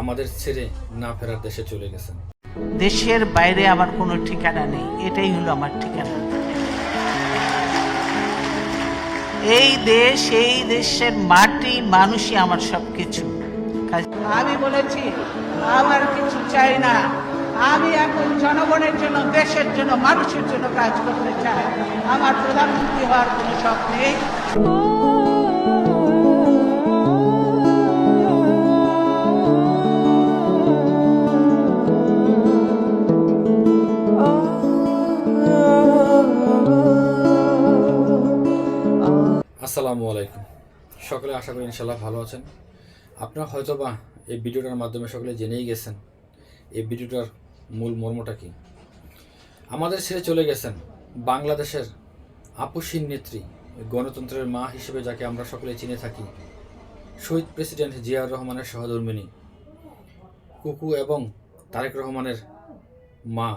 আমাদের ছেড়ে না ফেরার দেশে চলে গেছেন। দেশের বাইরে আমার কোনো ঠিকানা নেই, এটাই হলো আমার ঠিকানা। এই দেশ, এই দেশের মাটি, মানুষই আমার সব কিছু আমি বলেছি, আমার কিছু চাই না। আমি এখন জনগণের জন্য, দেশের জন্য, মানুষের জন্য কাজ করতে চাই। আমার প্রধানমন্ত্রী হওয়ার কোনো শখ নেই। আসসালামু আলাইকুম। সকলে আশা করি ইনশাল্লাহ ভালো আছেন। আপনারা হয়তোবা এই ভিডিওটার মাধ্যমে সকলে জেনেই গেছেন এই ভিডিওটার মূল মর্মটা কি। আমাদের ছেড়ে চলে গেছেন বাংলাদেশের আপসীন নেত্রী, গণতন্ত্রের মা হিসেবে যাকে আমরা সকলে চিনে থাকি, শহীদ প্রেসিডেন্ট জিয়াউর রহমানের সহধর্মিনী, কুকু এবং তারেক রহমানের মা,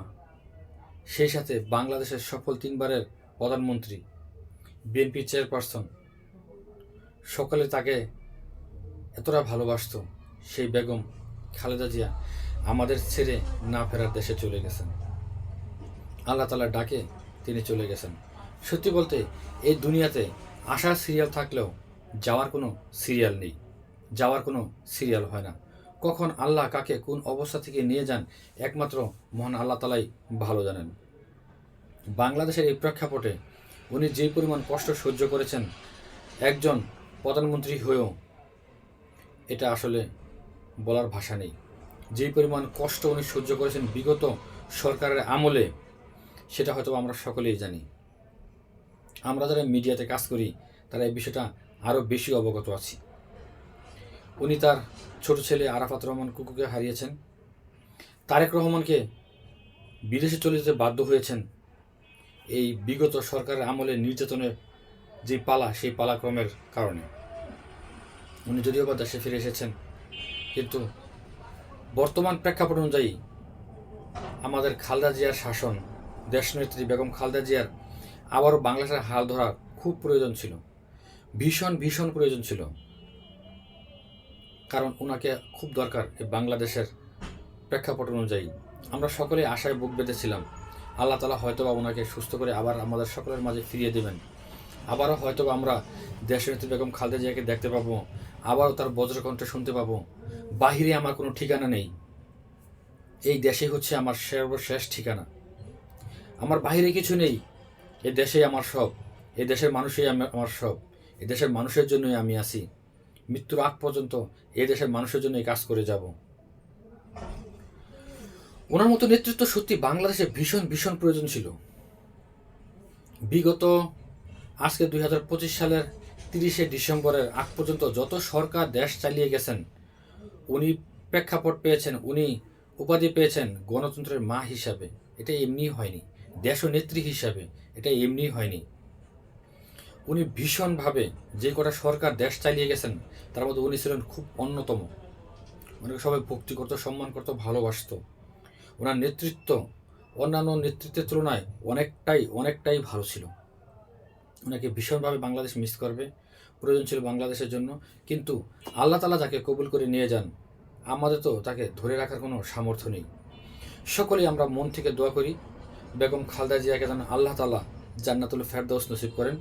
সেই সাথে বাংলাদেশের সফল তিনবারের প্রধানমন্ত্রী, বিএনপি চেয়ারপারসন সকালে তাকে এতটা ভালোবাসত, সেই বেগম খালেদা জিয়া আমাদের ছেড়ে না ফেরার দেশে চলে গেছেন। আল্লাহ তালার ডাকে তিনি চলে গেছেন। সত্যি বলতে, এই দুনিয়াতে আসার সিরিয়াল থাকলেও যাওয়ার কোনো সিরিয়াল নেই। যাওয়ার কোনো সিরিয়াল হয় না। কখন আল্লাহ কাকে কোন অবস্থা থেকে নিয়ে যান, একমাত্র মহান আল্লাহ তালাই ভালো জানেন। বাংলাদেশের এই প্রেক্ষাপটে উনি যে পরিমাণ কষ্ট সহ্য করেছেন, একজন প্রধানমন্ত্রী হয়েও এটা আসলে বলার ভাষা নেই। যে পরিমাণ কষ্ট উনি সহ্য করেছেন বিগত সরকারের আমলে, সেটা হয়তো আমরা সকলেই জানি। আমরা যারা মিডিয়াতে কাজ করি, তারা এই বিষয়টা আরও বেশি অবগত আছি। উনি তার ছোট ছেলে আরাফাত রহমান কুকুকে হারিয়েছেন। তারেক রহমানকে বিদেশে চলে যেতে বাধ্য হয়েছেন এই বিগত সরকারের আমলে নির্যাতনের যে পালা, সেই পালাক্রমের কারণে। উনি যদিও বা দেশে ফিরে এসেছেন, কিন্তু বর্তমান প্রেক্ষাপট অনুযায়ী আমাদের খালদা জিয়ার শাসন, দেশনেত্রী বেগম খালদা জিয়ার আবারও বাংলাদেশের হাল ধরার খুব প্রয়োজন ছিল। ভীষণ ভীষণ প্রয়োজন ছিল। কারণ ওনাকে খুব দরকার এই বাংলাদেশের প্রেক্ষাপট অনুযায়ী। আমরা সকলে আশায় বুক বেঁধেছিলাম, আল্লাহ তালা হয়তোবা ওনাকে সুস্থ করে আবার আমাদের সকলের মাঝে ফিরিয়ে দেবেন। আবারও হয়তোবা আমরা দেশনেত্রী বেগম খালেদা জিয়াকে দেখতে পাবো, আবারও তার বজ্রকণ্ঠ শুনতে পাবো। বাহিরে আমার কোনো ঠিকানা নেই। এই দেশেই হচ্ছে আমার সর্বশেষ ঠিকানা। আমার বাহিরে কিছু নেই। এ দেশেই আমার সব। এ দেশের মানুষই আমি- আমার সব। এ দেশের মানুষের জন্যই আমি আছি। মৃত্যুর আগ পর্যন্ত এ দেশের মানুষের জন্যই কাজ করে যাব। ওনার মতো নেতৃত্ব সত্যি বাংলাদেশে ভীষণ ভীষণ প্রয়োজন ছিল। বিগত আজকে দুই হাজার পঁচিশ সালের তিরিশে ডিসেম্বরের আগ পর্যন্ত যত সরকার দেশ চালিয়ে গেছেন, উনি প্রেক্ষাপট পেয়েছেন, উনি উপাধি পেয়েছেন গণতন্ত্রের মা হিসাবে। এটা এমনি হয়নি। দেশ নেত্রী হিসাবে এটা এমনি হয়নি। উনি ভীষণভাবে যে কটা সরকার দেশ চালিয়ে গেছেন, তার মধ্যে উনি ছিলেন খুব অন্যতম। ওনাকে সবাই ভক্তি করতো, সম্মান করতো, ভালোবাসত। ওনার নেতৃত্ব, অন্যান্য নেতৃত্বের তুলনায় অনেকটাই অনেকটাই ভালো ছিল। ওনাকে ভীষণভাবে বাংলাদেশ মিস করবে, প্রয়োজন ছিল বাংলাদেশের জন্য। কিন্তু আল্লাহ তালা যাকে কবুল করে নিয়ে যান, আমাদের তো তাকে ধরে রাখার কোনো সামর্থ্য নেই। সকলেই আমরা মন থেকে দোয়া করি, বেগম খালদা জিয়াকে যেন আল্লাহ তালা জান্নাতুল ফেরদৌস নসিব করেন।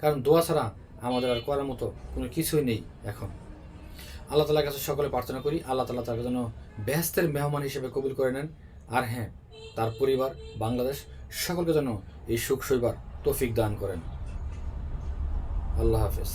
কারণ দোয়া ছাড়া আমাদের আর করার মতো কোনো কিছুই নেই এখন। আল্লাহ তালার কাছে সকলে প্রার্থনা করি, আল্লাহ তালা তাকে যেন বেহেস্তের মেহমান হিসেবে কবুল করে নেন। আর হ্যাঁ তার পরিবার, বাংলাদেশ, সকলকে যেন এই সুখ সইবার তৌফিক দান করেন। আল্লাহ হাফেজ।